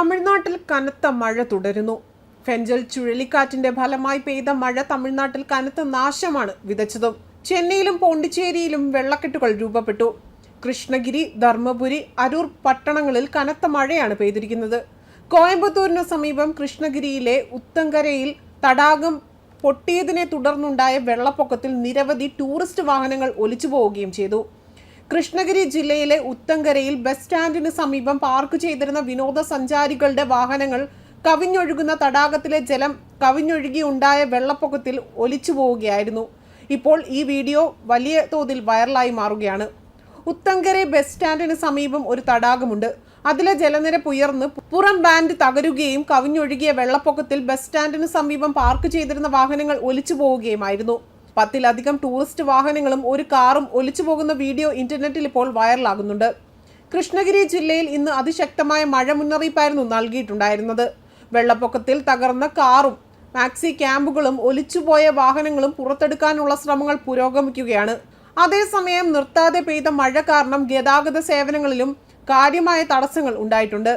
തമിഴ്നാട്ടിൽ കനത്ത മഴ തുടരുന്നു. ഫെഞ്ചൽ ചുഴലിക്കാറ്റിന്റെ ഫലമായി പെയ്ത മഴ തമിഴ്നാട്ടിൽ കനത്ത നാശമാണ് വിതച്ചതും. ചെന്നൈയിലും പോണ്ടിച്ചേരിയിലും വെള്ളക്കെട്ടുകൾ രൂപപ്പെട്ടു. കൃഷ്ണഗിരി ധർമ്മപുരി അരൂർ പട്ടണങ്ങളിൽ കനത്ത മഴയാണ് പെയ്തിരിക്കുന്നത്. കോയമ്പത്തൂരിന് സമീപം കൃഷ്ണഗിരിയിലെ ഉത്തങ്കരയിൽ തടാകം പൊട്ടിയതിനെ തുടർന്നുണ്ടായ വെള്ളപ്പൊക്കത്തിൽ നിരവധി ടൂറിസ്റ്റ് വാഹനങ്ങൾ ഒലിച്ചു പോവുകയും ചെയ്തു. കൃഷ്ണഗിരി ജില്ലയിലെ ഉത്തങ്കരയിൽ ബസ് സ്റ്റാൻഡിന് സമീപം പാർക്ക് ചെയ്തിരുന്ന വിനോദസഞ്ചാരികളുടെ വാഹനങ്ങൾ കവിഞ്ഞൊഴുകുന്ന തടാകത്തിലെ ജലം കവിഞ്ഞൊഴുകി ഉണ്ടായ വെള്ളപ്പൊക്കത്തിൽ ഒലിച്ചു പോവുകയായിരുന്നു. ഇപ്പോൾ ഈ വീഡിയോ വലിയ തോതിൽ വൈറലായി മാറുകയാണ്. ഉത്തങ്കര ബസ് സ്റ്റാൻഡിന് സമീപം ഒരു തടാകമുണ്ട്. അതിലെ ജലനിരപ്പ് ഉയർന്ന് പുറം ബാൻഡ് തകരുകയും കവിഞ്ഞൊഴുകിയ വെള്ളപ്പൊക്കത്തിൽ ബസ് സ്റ്റാൻഡിന് സമീപം പാർക്ക് ചെയ്തിരുന്ന വാഹനങ്ങൾ ഒലിച്ചു പോവുകയുമായിരുന്നു. പത്തിലധികം ടൂറിസ്റ്റ് വാഹനങ്ങളും ഒരു കാറും ഒലിച്ചു പോകുന്ന വീഡിയോ ഇന്റർനെറ്റിൽ ഇപ്പോൾ വൈറലാകുന്നുണ്ട്. കൃഷ്ണഗിരി ജില്ലയിൽ ഇന്ന് അതിശക്തമായ മഴ മുന്നറിയിപ്പായിരുന്നു നൽകിയിട്ടുണ്ടായിരുന്നത്. വെള്ളപ്പൊക്കത്തിൽ തകർന്ന കാറും മാക്സി ക്യാമ്പുകളും ഒലിച്ചുപോയ വാഹനങ്ങളും പുറത്തെടുക്കാനുള്ള ശ്രമങ്ങൾ പുരോഗമിക്കുകയാണ്. അതേസമയം നിർത്താതെ പെയ്ത മഴ കാരണം ഗതാഗത സേവനങ്ങളിലും കാര്യമായ തടസ്സങ്ങൾ ഉണ്ടായിട്ടുണ്ട്.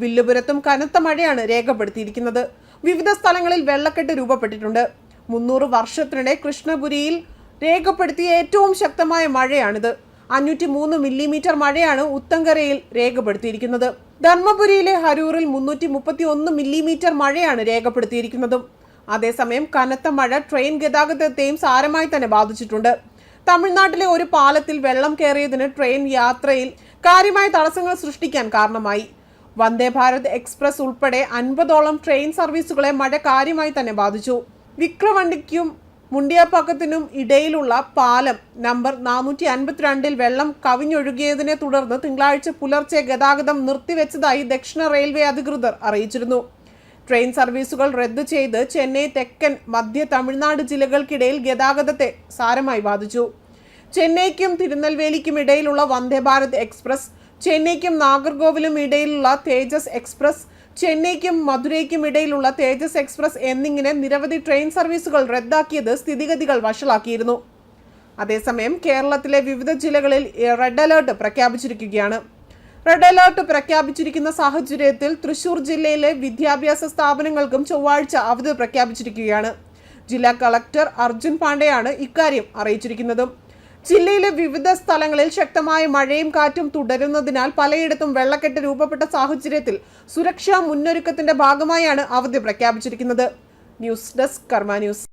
വില്ലുപുരത്തും കനത്ത മഴയാണ് രേഖപ്പെടുത്തിയിരിക്കുന്നത്. വിവിധ സ്ഥലങ്ങളിൽ വെള്ളക്കെട്ട് രൂപപ്പെട്ടിട്ടുണ്ട്. മുന്നൂറ് വർഷത്തിനിടെ കൃഷ്ണപുരിയിൽ രേഖപ്പെടുത്തിയ ഏറ്റവും ശക്തമായ മഴയാണിത്. അഞ്ഞൂറ്റി മൂന്ന് മില്ലിമീറ്റർ മഴയാണ് ഉത്തങ്കരയിൽ രേഖപ്പെടുത്തിയിരിക്കുന്നത്. ധർമ്മപുരിയിലെ ഹരൂറിൽ മുന്നൂറ്റി മുപ്പത്തി ഒന്ന് മില്ലിമീറ്റർ മഴയാണ് രേഖപ്പെടുത്തിയിരിക്കുന്നതും. അതേസമയം കനത്ത മഴ ട്രെയിൻ ഗതാഗതത്തെയും സാരമായി തന്നെ ബാധിച്ചിട്ടുണ്ട്. തമിഴ്നാട്ടിലെ ഒരു പാലത്തിൽ വെള്ളം കയറിയതിന് ട്രെയിൻ യാത്രയിൽ കാര്യമായ തടസ്സങ്ങൾ സൃഷ്ടിക്കാൻ കാരണമായി. വന്ദേ ഭാരത് എക്സ്പ്രസ് ഉൾപ്പെടെ അൻപതോളം ട്രെയിൻ സർവീസുകളെ മഴ കാര്യമായി തന്നെ ബാധിച്ചു. വിക്രവണ്ടിക്കും മുണ്ടിയാപ്പാക്കത്തിനും ഇടയിലുള്ള പാലം നമ്പർ നാനൂറ്റി അൻപത്തിരണ്ടിൽ വെള്ളം കവിഞ്ഞൊഴുകിയതിനെ തുടർന്ന് തിങ്കളാഴ്ച പുലർച്ചെ ഗതാഗതം നിർത്തിവെച്ചതായി ദക്ഷിണ റെയിൽവേ അധികൃതർ അറിയിച്ചിരുന്നു. ട്രെയിൻ സർവീസുകൾ റദ്ദു ചെയ്ത് ചെന്നൈ തെക്കൻ മധ്യ തമിഴ്നാട് ജില്ലകൾക്കിടയിൽ ഗതാഗതത്തെ സാരമായി ബാധിച്ചു. ചെന്നൈക്കും തിരുനെൽവേലിക്കും ഇടയിലുള്ള വന്ദേ ഭാരത് എക്സ്പ്രസ് ചെന്നൈക്കും നാഗർകോവിലും ഇടയിലുള്ള തേജസ് എക്സ്പ്രസ് ചെന്നൈക്കും മധുരയ്ക്കും ഇടയിലുള്ള തേജസ് എക്സ്പ്രസ് എന്നിങ്ങനെ നിരവധി ട്രെയിൻ സർവീസുകൾ റദ്ദാക്കിയത് സ്ഥിതിഗതികൾ വഷളാക്കിയിരുന്നു. അതേസമയം കേരളത്തിലെ വിവിധ ജില്ലകളിൽ റെഡ് അലേർട്ട് പ്രഖ്യാപിച്ചിരിക്കുകയാണ്. റെഡ് അലേർട്ട് പ്രഖ്യാപിച്ചിരിക്കുന്ന സാഹചര്യത്തിൽ തൃശൂർ ജില്ലയിലെ വിദ്യാഭ്യാസ സ്ഥാപനങ്ങൾക്കും ചൊവ്വാഴ്ച അവധി പ്രഖ്യാപിച്ചിരിക്കുകയാണ്. ജില്ലാ കളക്ടർ അർജുൻ പാണ്ഡെയാണ് ഇക്കാര്യം അറിയിച്ചിരിക്കുന്നതും. ജില്ലയിലെ വിവിധ സ്ഥലങ്ങളിൽ ശക്തമായ മഴയും കാറ്റും തുടരുന്നതിനാൽ പലയിടത്തും വെള്ളക്കെട്ട് രൂപപ്പെട്ട സാഹചര്യത്തിൽ സുരക്ഷാ മുന്നൊരുക്കത്തിന്റെ ഭാഗമായാണ് അവധി പ്രഖ്യാപിച്ചിരിക്കുന്നത്. News desk Karma news.